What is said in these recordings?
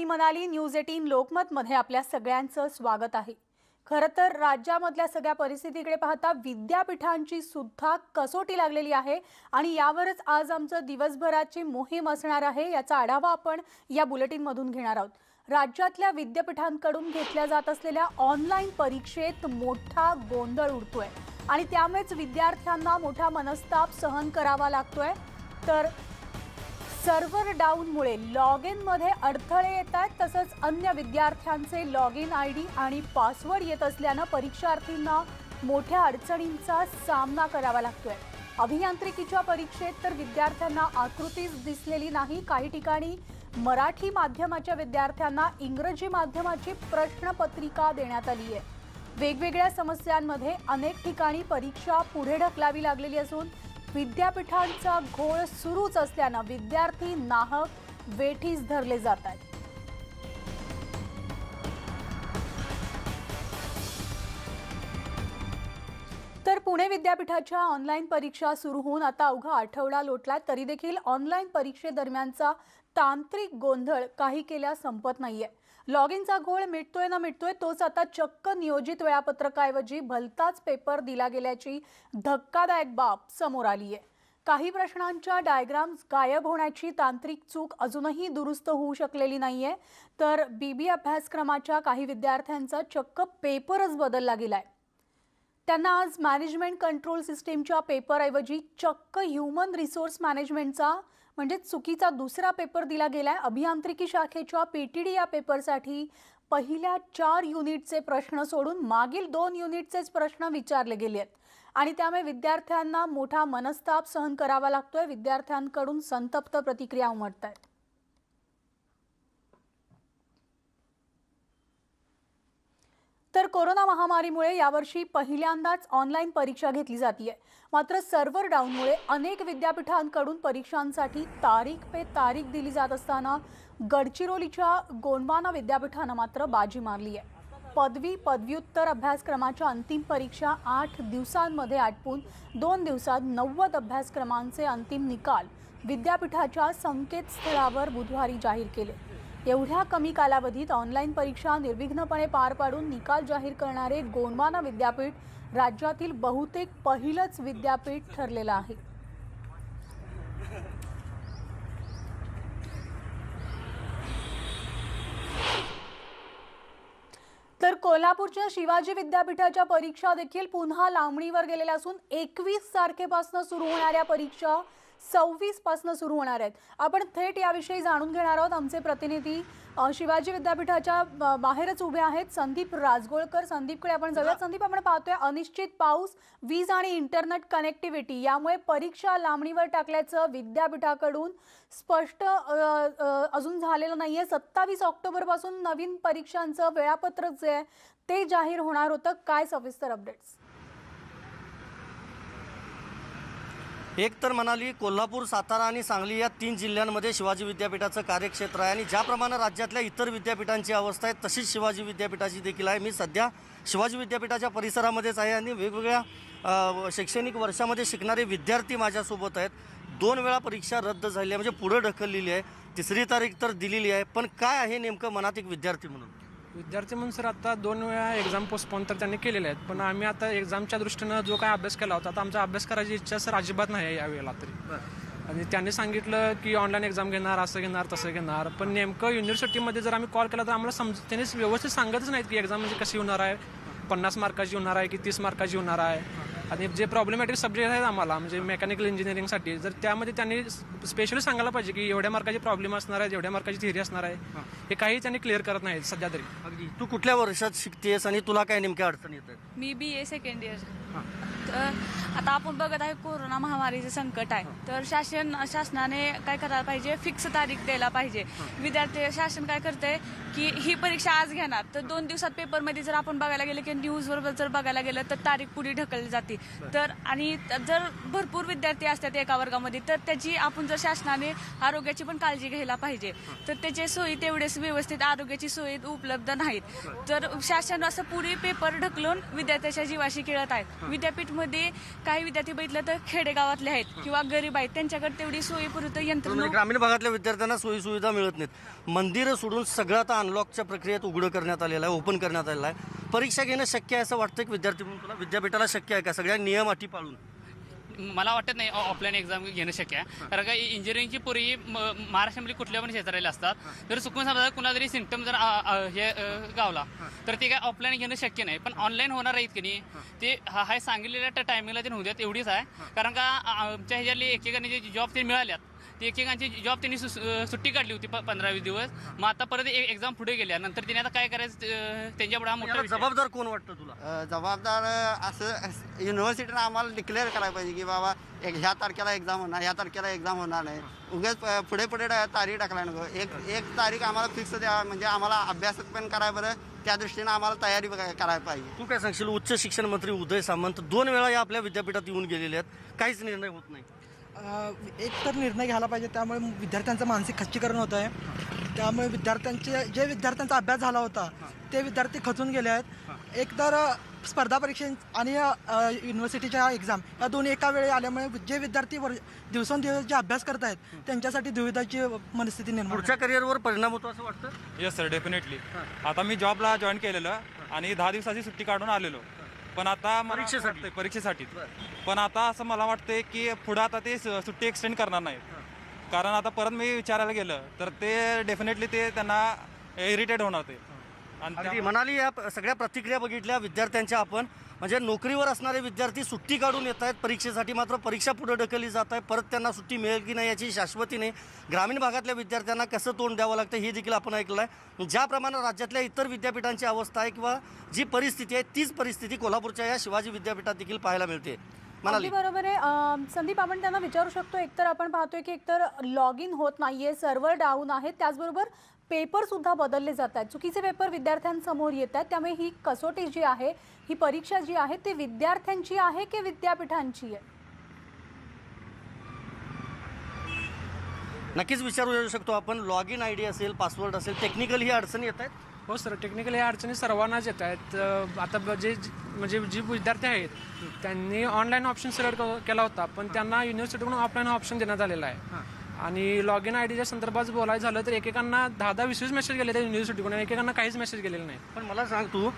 मी Manali news eighteen लोकमतमध्ये आपल्या सगळ्यांचं स्वागत आहे. खरं तर राज्यामधल्या सगळ्या परिस्थितीकडे पाहता विद्यापीठांची सुद्धा कसोटी लागलेली आहे आणि यावरच आज आमचं दिवसभराची मोहीम असणार आहे याचा आढावा आपण या बुलेटिनमधून घेणार आहोत. राज्यातल्या विद्यापीठांकडून घेतल्या जात असलेल्या ऑनलाईन परीक्षेत मोठा गोंधळ उडतोय आणि त्यामुळेच विद्यार्थ्यांना मोठा मनस्ताप सहन करावा लागतोय. तर सर्व्हर डाऊनमुळे लॉग इनमध्ये अडथळे येत आहेत तसंच अन्य विद्यार्थ्यांचे लॉग इन आय डी आणि पासवर्ड येत असल्यानं परीक्षार्थींना मोठ्या अडचणींचा सामना करावा लागतोय. अभियांत्रिकीच्या परीक्षेत तर विद्यार्थ्यांना आकृतीच दिसलेली नाही. काही ठिकाणी मराठी माध्यमाच्या विद्यार्थ्यांना इंग्रजी माध्यमाची प्रश्नपत्रिका देण्यात आली आहे. वेगवेगळ्या समस्यांमध्ये अनेक ठिकाणी परीक्षा पुढे ढकलावी लागलेली असून विद्यापीठांचा घोळ सुरूच असल्यानं विद्यार्थी नाहक वेठीस धरले जात आहेत. तर पुणे विद्यापीठाच्या ऑनलाईन परीक्षा सुरू होऊन आता अवघा आठवडा लोटला तरी देखील ऑनलाईन परीक्षेदरम्यानचा तांत्रिक गोंधळ काही केल्या संपत नाहीये. लॉग इनचा घोळ मिटतोय ना मिटतोय तोच आता चक्क नियोजित वेळापत्रकाऐवजी भलताच पेपर दिला गेल्याची धक्कादायक बाब समोर आली आहे काही प्रश्नांच्या डायग्राम्स गायब होण्याची तांत्रिक चूक अजूनही दुरुस्त होऊ शकलेली नाही आहे तर बी बी अभ्यासक्रमाच्या काही विद्यार्थ्यांचा चक्क पेपरच बदलला गेलाय. त्यांना आज मॅनेजमेंट कंट्रोल सिस्टीमच्या पेपरऐवजी चक्क ह्युमन रिसोर्स मॅनेजमेंटचा म्हणजे चुकीचा दुसरा पेपर दिला गेलाय. अभियांत्रिकी शाखेच्या पीटीडी या पेपरसाठी पहिल्या चार युनिटचे प्रश्न सोडून मागील दोन युनिटचेच प्रश्न विचारले गेले आहेत. आणि त्यामुळे विद्यार्थ्यांना मोठा मनस्ताप सहन करावा लागतोय. विद्यार्थ्यांकडून संतप्त प्रतिक्रिया उमटत आहेत तर कोरोना महामारीमुळे यावर्षी पहिल्यांदाच ऑनलाईन परीक्षा घेतली जाते मात्र सर्व्हर डाऊनमुळे अनेक विद्यापीठांकडून परीक्षांसाठी तारीख पे तारीख दिली जात असताना गडचिरोलीच्या गोंडवाना विद्यापीठानं मात्र बाजी मारली आहे पदवी पदव्युत्तर अभ्यासक्रमाच्या अंतिम परीक्षा आठ दिवसांमध्ये आटपून दोन दिवसात नव्वद अभ्यासक्रमांचे अंतिम निकाल विद्यापीठाच्या संकेतस्थळावर बुधवारी जाहीर केले. एवढ्या कमी कालावधीत ऑनलाईन परीक्षा निर्विघ्नपणे पार पाडून निकाल जाहीर करणारे गोंडवाना विद्यापीठ राज्यातील बहुतेक पहिलंच विद्यापीठ ठरलेलं आहे. तर कोल्हापूरच्या शिवाजी विद्यापीठाच्या परीक्षा देखील पुन्हा लांबणीवर गेलेल्या असून एकवीस तारखेपासून सुरू होणाऱ्या परीक्षा सव्वीसपासून सुरू होणार आहेत. आपण थेट याविषयी जाणून घेणार आहोत. आमचे प्रतिनिधी शिवाजी विद्यापीठाच्या बाहेरच उभे आहेत. संदीप राजगोळकर संदीपकडे आपण जाऊया संदीप आपण पाहतोय अनिश्चित पाऊस वीज आणि इंटरनेट कनेक्टिव्हिटी यामुळे परीक्षा लांबणीवर टाकल्याचं विद्यापीठाकडून स्पष्ट अजून झालेलं नाहीये. सत्तावीस ऑक्टोबरपासून नवीन परीक्षांचं वेळापत्रक जे आहे ते जाहीर होणार होतं. काय सविस्तर अपडेट्स एक तर म्हणाली कोल्हापूर सातारा आणि सांगली या तीन जिल्ह्यांमध्ये शिवाजी विद्यापीठाचं कार्यक्षेत्र आहे आणि ज्याप्रमाणे राज्यातल्या इतर विद्यापीठांची अवस्था आहे तशीच शिवाजी विद्यापीठाची देखील आहे. मी सध्या शिवाजी विद्यापीठाच्या परिसरामध्येच आहे आणि वेगवेगळ्या शैक्षणिक वर्षामध्ये शिकणारे विद्यार्थी माझ्यासोबत आहेत. दोन वेळा परीक्षा रद्द झाली आहे म्हणजे पुढं ढकललेली आहे. तिसरी तारीख तर दिलेली आहे. पण काय आहे नेमकं मनात एक विद्यार्थी म्हणून? विद्यार्थी म्हणून सर आता दोन वेळा एक्झाम पोस्टपोन तर त्यांनी केलेले आहेत. पण आम्ही आता एक्झामच्या दृष्टीनं जो काय अभ्यास केला होता आता आमचा अभ्यास करायची इच्छा सर अजिबात नाही आहे यावेळेला तरी. आणि त्यांनी सांगितलं की ऑनलाईन एक्झाम घेणार असं घेणार तसं घेणार. पण नेमकं युनिव्हर्सिटीमध्ये जर आम्ही कॉल केला तर आम्हाला समज त्यांनी व्यवस्थित सांगतच नाहीत की एक्झाम म्हणजे कशी होणार आहे. पन्नास मार्काची होणार आहे की तीस मार्काची होणार आहे. आणि जे प्रॉब्लेमॅटिक सब्जेक्ट आहेत आम्हाला म्हणजे मेकॅनिकल इंजिनिअरिंगसाठी जर त्यामध्ये त्यांनी स्पेशली सांगायला पाहिजे की एवढ्या मार्काचे प्रॉब्लेम असणार आहे एवढ्या मार्काची थिअरी असणार आहे हे. काही त्यांनी क्लिअर करत नाहीत सध्या तरी. अगदी. तू कुठल्या वर्षात शिकतेस आणि तुला काय नेमक्या अडचणी येत मी बी ए सेकंड इयर आता आपण बघत आहे कोरोना महामारीचं संकट आहे. तर शासन शासनाने काय करायला पाहिजे? फिक्स तारीख द्यायला पाहिजे. विद्यार्थी शासन काय करते की ही परीक्षा आज घेणार. तर दोन दिवसात पेपरमध्ये जर आपण बघायला गेलं की न्यूजवर जर बघायला गेलं तर तारीख पुढे ढकलली जाते. तर आणि जर भरपूर विद्यार्थी असतात एका वर्गामध्ये तर त्याची आपण जर शासनाने आरोग्याची पण काळजी घ्यायला पाहिजे. तर त्याचे सोयी तेवढेच व्यवस्थित आरोग्याची सोयी उपलब्ध नाहीत. तर शासन असं पुढे पेपर ढकलून विद्यार्थ्याच्या जीवाशी खेळत आहेत विद्यापीठ त्यामध्ये काही विद्यार्थी बघितलं तर खेडेगावातले आहेत किंवा गरीब आहेत. त्यांच्याकडे तेवढी सोयीपुरत म्हणजे यंत्रणा ग्रामीण भागातल्या विद्यार्थ्यांना सोयी सुविधा मिळत नाहीत. मंदिरं सोडून सगळं आता अनलॉकच्या प्रक्रियेत उघडं करण्यात आलेलं आहे ओपन करण्यात आलेलं आहे. परीक्षा घेणं शक्य आहे असं वाटतं की विद्यार्थी म्हणून तुला विद्यापीठाला शक्य आहे का? सगळ्या नियम अटी पाळून. मला वाटत नाही ऑफलाईन एक्झाम घेणं शक्य आहे. कारण का इंजिनिअरिंगची पोरी म- महाराष्ट्रामध्ये कुठल्या पण क्षेत्राला असतात. जर चुकून समजा कुणाला जरी सिम्टम जर हे गावला तर ते काय ऑफलाईन घेणं शक्य नाही. पण ऑनलाईन होणार आहेत की नाही ते हा हाय सांगितलेल्या टायमिंगला ते होऊ द्यात एवढीच आहे. कारण का आमच्या ह्याच्यातले एकेकाने जे जॉब ते मिळाल्यात ते एकेकांची जॉब त्यांनी सुट्टी काढली होती प- पंधरा वीस दिवस. मग आता परत एक्झाम पुढे गेल्या नंतर तिने आता काय करायचं त्यांच्यापुढे हा मोठा याला विषय. आहे. जबाबदार कोण वाटतं तुला? अ, जबाबदार अ, असं युनिव्हर्सिटीनं आम्हाला डिक्लेअर करायला पाहिजे की बाबा एक ह्या तारखेला एक्झाम होणार ह्या तारखेला एक्झाम होणार नाही उगाच प- पुढे पुढे ड- तारीख टाकला नको. एक एक तारीख आम्हाला फिक्स द्या म्हणजे आम्हाला अभ्यास पण करायला बरं त्या दृष्टीनं आम्हाला तयारी बघा- करायला पाहिजे. तू काय सांगशील? उच्च शिक्षण मंत्री उदय सामंत दोन वेळा या आपल्या विद्यापीठात येऊन गेलेले आहेत. काहीच निर्णय होत नाही. एक तर निर्णय घ्यायला पाहिजे त्यामुळे विद्यार्थ्यांचं मानसिक खच्चीकरण होत आहे. त्यामुळे विद्यार्थ्यांचे जे विद्यार्थ्यांचा अभ्यास झाला होता ते विद्यार्थी खचून गेले आहेत. एक तर स्पर्धा परीक्षे आणि युनिव्हर्सिटीच्या एक्झाम या दोन्ही एका वेळी आल्यामुळे जे विद्यार्थी वर दिवसेंदिवस जे अभ्यास करत आहेत त्यांच्यासाठी दुविधाची मनस्थिती निर्माण पुढच्या करिअरवर परिणाम होतो असं वाटतं? येस सर डेफिनेटली आता मी जॉबला जॉईन केलेलं आणि दहा दिवसाची सुट्टी काढून आलेलो. पण आता मला परीक्षेसाठी? वाटतंय- परीक्षेसाठी. पण आता असं मला वाटतंय की पुढं आता ते स- सुट्टी एक्सटेंड करणार नाही कारण आता परत मी विचारायला गेलं तर ते डेफिनेटली ते त्यांना इरिटेट होणार ते. आणि त्या- अगदी म्हणाली या प- सगळ्या प्रतिक्रिया बघितल्या विद्यार्थ्यांच्या आपण. म्हणजे नोकरीवर असणारे विद्यार्थी सुट्टी काढून येत आहेत परीक्षेसाठी मात्र परीक्षा पुढे ढकलली जात आहे. परत त्यांना सुट्टी मिळेल की नाही याची शाश्वती नाही. ग्रामीण भागातल्या विद्यार्थ्यांना कसं तोंड द्यावं लागतं हे देखील आपण ऐकलं आहे ज्याप्रमाणे राज्यातल्या इतर विद्यापीठांची अवस्था आहे किंवा जी परिस्थिती आहे तीच परिस्थिती कोल्हापूरच्या या शिवाजी विद्यापीठात देखील पाहायला मिळते. म्हणाली अगदी बरोबर आहे. संदीप आपण त्यांना विचारू शकतो एकतर आपण पाहतोय की एकतर लॉग इन होत नाहीये सर्व्हर डाऊन आहे त्याचबरोबर पेपर सुद्धा बदलले जात आहेत चुकीचे पेपर विद्यार्थ्यांसमोर येत आहेत. त्यामुळे ही कसोटी जी आहे ही परीक्षा जी आहे ती विद्यार्थ्यांची आहे की विद्यापीठांची आहे? नक्कीच विचारू शकतो आपण. लॉग इन आय डी असेल पासवर्ड असेल टेक्निकल ही अडचणी येत आहेत? हो सर टेक्निकली ह्या अडचणी सर्वांनाच येत आहेत. आता जे- म्हणजे जे विद्यार्थी आहेत त्यांनी ऑनलाईन ऑप्शन सिलेक्ट केला होता पण त्यांना युनिव्हर्सिटीकडून ऑफलाईन ऑप्शन देण्यात आलेला आहे. आणि लॉग इन आय डीच्या संदर्भात बोलायचं झालं तर एकेकांना दहा दहा वीस वीस मेसेज गेले त्या युनिव्हर्सिटीकडून एकेकांना काहीच मेसेज गेलेले नाही. पण मला सांग तू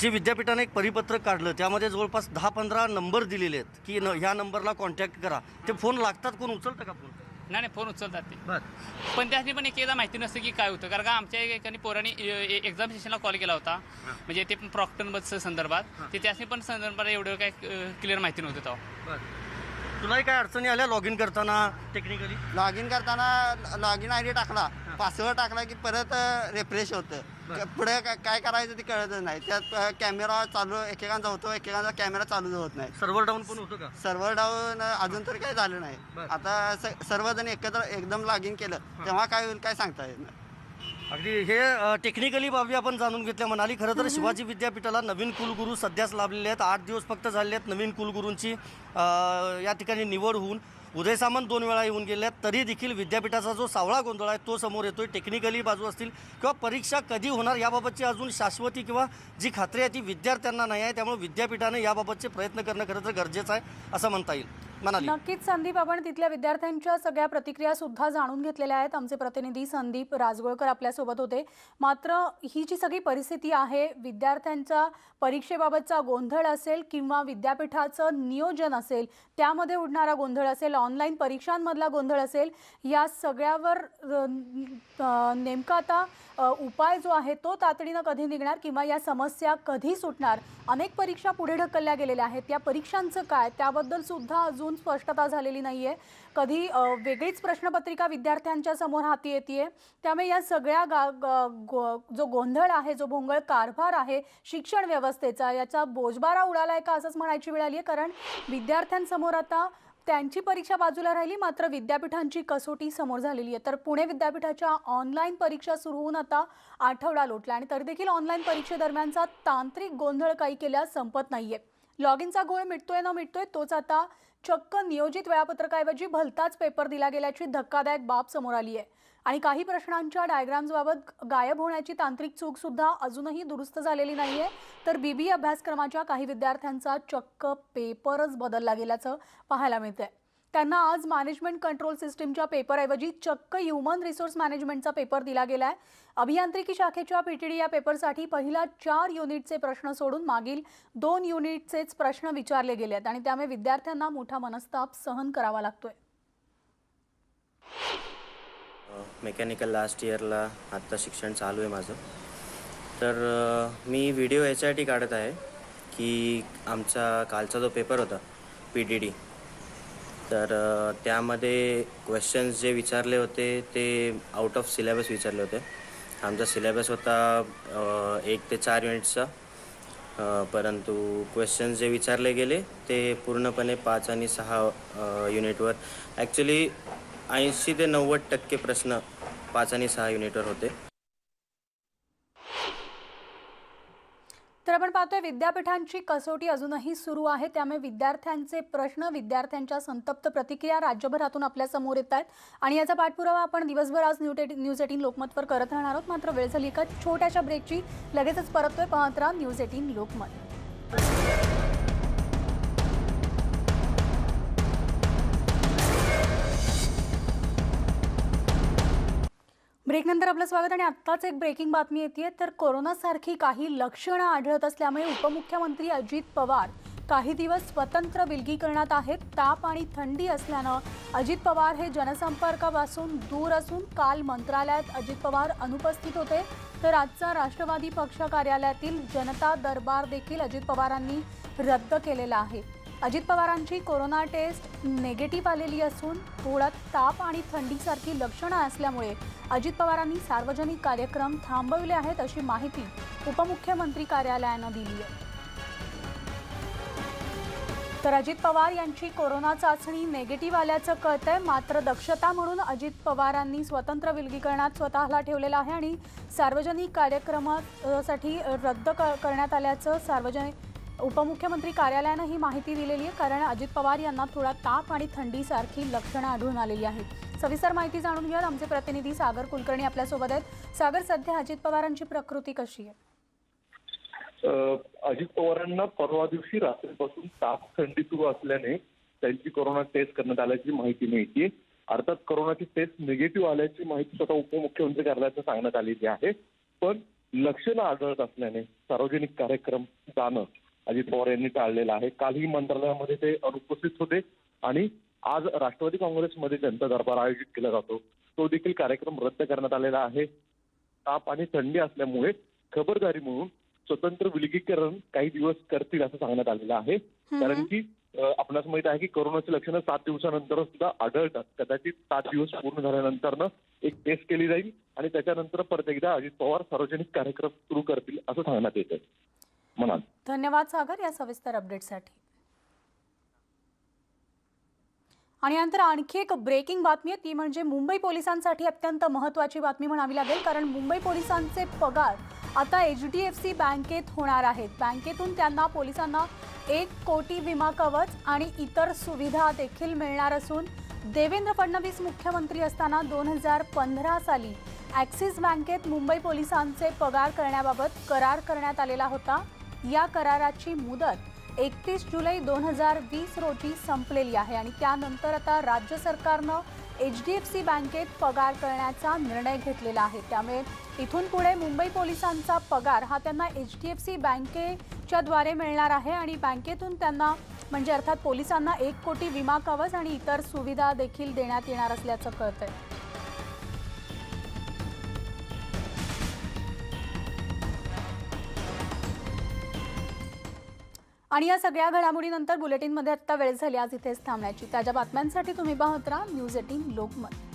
जे विद्यापीठाने एक परिपत्रक काढलं त्यामध्ये जवळपास दहा पंधरा नंबर दिलेले आहेत की न ह्या नंबरला कॉन्टॅक्ट करा. ते फोन लागतात कोण उचलतं का फोन नाही नाही फोन उचलतात ते. बर. पण त्यासाठी पण एकदा माहिती नसते की काय होतं कारण का आमच्या एकाने पोरांनी एक्झाम सेशनला कॉल केला होता. म्हणजे ते प्रॉक्टन बसच्या संदर्भात. ते त्यासाठी पण संदर्भात एवढं काय क्लिअर माहिती नव्हतं तेव्हा. बर. तुलाही काय अडचणी आल्या लॉग इन करताना? टेक्निकली लॉग इन करताना लॉग इन आय डी टाकला पासवर्ड टाकला की परत रिफ्रेश होतं. पुढे का- काय करायचं ते कळतच नाही. त्यात कॅमेरा चालू एकेकांचा होतो एकेकांचा कॅमेरा चालू होत नाही. सर्व्हर डाऊन पण होतं का? सर्व्हर डाऊन अजून तर काही झालं नाही. आता स- सर्वजण एकत्र एकदम लॉग इन केलं तेव्हा काय होईल काय सांगता येत नाही. अगदी हे टेक्निकली बाबी आपण जाणून घेतल्या म्हणाली. खरं तर शिवाजी विद्यापीठाला नवीन कुलगुरू सध्याच लाभलेले आहेत. आठ दिवस फक्त झालेले आहेत नवीन कुलगुरूंची या ठिकाणी निवड होऊन. उदय सामंत दोन वेळा येऊन गेले आहेत. तरी देखील विद्यापीठाचा जो सावळा गोंधळ आहे तो समोर येतोय. टेक्निकली बाजू असतील किंवा परीक्षा कधी होणार याबाबतची अजून शाश्वती किंवा जी खात्री आहे ती विद्यार्थ्यांना नाही आहे. त्यामुळे विद्यापीठाने याबाबतचे प्रयत्न करणं खरं तर गरजेचं आहे असं म्हणता येईल. म्हणाली नक्कीच संदीप आपण तिथल्या विद्यार्थ्यांच्या सगळ्या प्रतिक्रिया सुद्धा जाणून घेतलेल्या आहेत. आमचे प्रतिनिधी संदीप राजगोळकर आपल्यासोबत होते. मात्र ही जी सगळी परिस्थिती आहे विद्यार्थ्यांचा परीक्षेबाबतचा गोंधळ असेल किंवा विद्यापीठाचं नियोजन असेल त्यामध्ये उडणारा गोंधळ असेल ऑनलाईन परीक्षांमधला गोंधळ असेल या सगळ्यावर नेमका आता उपाय जो आहे तो तातडीनं कधी निघणार किंवा या समस्या कधी सुटणार? अनेक परीक्षा पुढे ढकलल्या गेलेल्या आहेत. या परीक्षांचं काय? त्याबद्दल सुद्धा अजून स्पष्टता झालेली नाही आहे कधी वेगळीच प्रश्नपत्रिका विद्यार्थ्यांच्या समोर हाती येते त्यामुळे या सगळ्या गा गो- जो गोंधळ आहे जो भोंगळ कारभार आहे शिक्षण व्यवस्थेचा याचा बोजबारा उडाला आहे का असंच म्हणायची वेळ आली आहे कारण विद्यार्थ्यांसमोर आता त्यांची परीक्षा बाजूला राहिली मात्र विद्यापीठांची कसोटी समोर झालेली आहे तर पुणे विद्यापीठाच्या ऑनलाईन परीक्षा सुरू होऊन आता आठवडा लोटला आणि तरी देखील ऑनलाईन परीक्षेदरम्यानचा तांत्रिक गोंधळ काही केल्यास संपत नाहीये. लॉग इनचा घोळ मिटतोय न मिटतोय तोच आता चक्क नियोजित वेळापत्रकाऐवजी भलताच पेपर दिला गेल्याची धक्कादायक बाब समोर आली आहे. आणि काही प्रश्नांच्या डायग्राम्सबाबत गायब होण्याची तांत्रिक चूक सुद्धा अजूनही दुरुस्त झालेली नाही आहे तर बीबीए अभ्यासक्रमाच्या काही विद्यार्थ्यांचा चक्क पेपरच बदलला गेल्याचं पाहायला मिळतंय. त्यांना आज मॅनेजमेंट कंट्रोल सिस्टीमच्या पेपरऐवजी चक्क ह्युमन रिसोर्स मॅनेजमेंटचा पेपर दिला गेला आहे अभियांत्रिकी शाखेच्या पीटीडी या पेपरसाठी पहिला चार युनिटचे प्रश्न सोडून मागील दोन युनिटचेच प्रश्न विचारले गेले आहेत आणि त्यामुळे विद्यार्थ्यांना मोठा मनस्ताप सहन करावा लागतोय. मेकॅनिकल लास्ट इयरला आत्ता शिक्षण चालू आहे माझं. तर मी व्हिडिओ याच्यासाठी काढत आहे की आमचा कालचा जो पेपर होता पी डी डी तर त्यामध्ये क्वेश्चन्स जे विचारले होते ते आउट ऑफ सिलेबस विचारले होते. आमचा सिलेबस होता एक ते चार युनिट्सचा परंतु क्वेश्चन्स जे विचारले गेले ते पूर्णपणे पाच आणि सहा युनिटवर ॲक्च्युली ऐंशी ते नव्वद टक्के प्रश्न पाच आणि सहा युनिटवर होते. आपण पाहतोय विद्यापीठांची कसोटी अजूनही सुरू आहे. त्यामुळे विद्यार्थ्यांचे प्रश्न विद्यार्थ्यांच्या संतप्त प्रतिक्रिया राज्यभरातून आपल्यासमोर येत आहेत. आणि याचा पाठपुरावा आपण दिवसभर आज न्यूज न्यूज एटीन लोकमतवर करत राहणार आहोत. मात्र वेळ झाली एका छोट्याशा ब्रेकची लगेचच परततोय पाहत राहा न्यूज एटीन लोकमत. ब्रेकनंतर आपलं स्वागत आणि आत्ताच एक ब्रेकिंग बातमी येते तर कोरोनासारखी काही लक्षणं आढळत असल्यामुळे उपमुख्यमंत्री अजित पवार काही दिवस स्वतंत्र विलगीकरणात आहेत. ताप आणि थंडी असल्यानं अजित पवार हे जनसंपर्कापासून दूर असून काल मंत्रालयात अजित पवार अनुपस्थित होते. तर आजचा राष्ट्रवादी पक्ष कार्यालयातील जनता दरबार देखील अजित पवारांनी रद्द केलेला आहे. अजित पवारांची कोरोना टेस्ट नेगेटिव्ह आलेली असून थोडा ताप आणि थंडीसारखी लक्षणं असल्यामुळे अजित पवारांनी सार्वजनिक कार्यक्रम थांबवले आहेत अशी माहिती उपमुख्यमंत्री कार्यालयानं दिली आहे. तर अजित पवार यांची कोरोना चाचणी नेगेटिव्ह आल्याचं कळतंय. मात्र दक्षता म्हणून अजित पवारांनी स्वतंत्र विलगीकरणात स्वतःला ठेवलेलं आहे आणि सार्वजनिक कार्यक्रमासाठी रद्द क- करण्यात आल्याचं सार्वजनिक उपमुख्यमंत्री कार्यालयानं ही माहिती दिलेली आहे. कारण अजित पवार यांना थोडा ताप आणि थंडीसारखी लक्षणं आढळून आलेली आहेत. सविस्तर माहिती जाणून घेऊयात. आमचे प्रतिनिधी सागर कुलकर्णी आपल्यासोबत आहेत. सागर सध्या अजित पवारांची प्रकृती कशी आहे? अजित पवारांना परवा दिवशी रात्रीपासून ताप थंडी सुरू असल्याने त्यांची कोरोना टेस्ट करण्यात आल्याची माहिती मिळते. अर्थात कोरोनाची टेस्ट निगेटिव्ह आल्याची माहिती स्वतः उपमुख्यमंत्री कार्यालयाचं सांगण्यात आलेली आहे. पण लक्षणं आढळत असल्याने सार्वजनिक कार्यक्रम जाणं अजित पवार यांनी टाळलेलं आहे. कालही मंत्रालयामध्ये ते अनुपस्थित होते आणि आज राष्ट्रवादी काँग्रेसमध्ये जनता दरबार आयोजित केला जातो. तो देखील कार्यक्रम रद्द करण्यात आलेला आहे. ताप आणि थंडी असल्यामुळे खबरदारी म्हणून स्वतंत्र विलगीकरण काही दिवस करतील असं सांगण्यात आलेलं आहे. कारण की आपणास माहीत आहे की कोरोनाची लक्षणं सात दिवसानंतर सुद्धा आढळतात. कदाचित सात दिवस पूर्ण झाल्यानंतर एक टेस्ट केली जाईल आणि त्याच्यानंतर परत एकदा अजित पवार सार्वजनिक कार्यक्रम सुरू करतील असं सांगण्यात येत आहे म्हणाल. धन्यवाद सागर या सविस्तर अपडेटसाठी आणि नंतर आणखी एक ब्रेकिंग बातमी आहे ती म्हणजे मुंबई पोलिसांसाठी अत्यंत महत्त्वाची बातमी म्हणावी लागेल कारण मुंबई पोलिसांचे पगार आता एच डी एफ सी बँकेत होणार आहेत. बँकेतून त्यांना पोलिसांना एक कोटी विमा कवच आणि इतर सुविधा देखील मिळणार असून देवेंद्र फडणवीस मुख्यमंत्री असताना दोन हजार पंधरा साली ॲक्सिस बँकेत मुंबई पोलिसांचे पगार करण्याबाबत करार करण्यात आलेला होता. या कराराची मुदत एकतीस जुलै दोन हजार वीस रोजी संपलेली आहे आणि त्यानंतर आता राज्य सरकारनं एच डी एफ सी बँकेत पगार करण्याचा निर्णय घेतलेला आहे. त्यामुळे इथून पुढे मुंबई पोलिसांचा पगार हा त्यांना एच डी एफ सी बँकेच्या द्वारे मिळणार आहे आणि बँकेतून त्यांना म्हणजे अर्थात पोलिसांना एक कोटी विमा कवच आणि इतर सुविधा देखील देण्यात येणार असल्याचं कळतंय. आणि या सगळ्या घडामोडीनंतर बुलेटिनमध्ये आत्ता वेळ झाली. आज इथेच थांबण्याची. ताज्या बातम्यांसाठी तुम्ही पाहत राहा न्यूज एटीन लोकमत.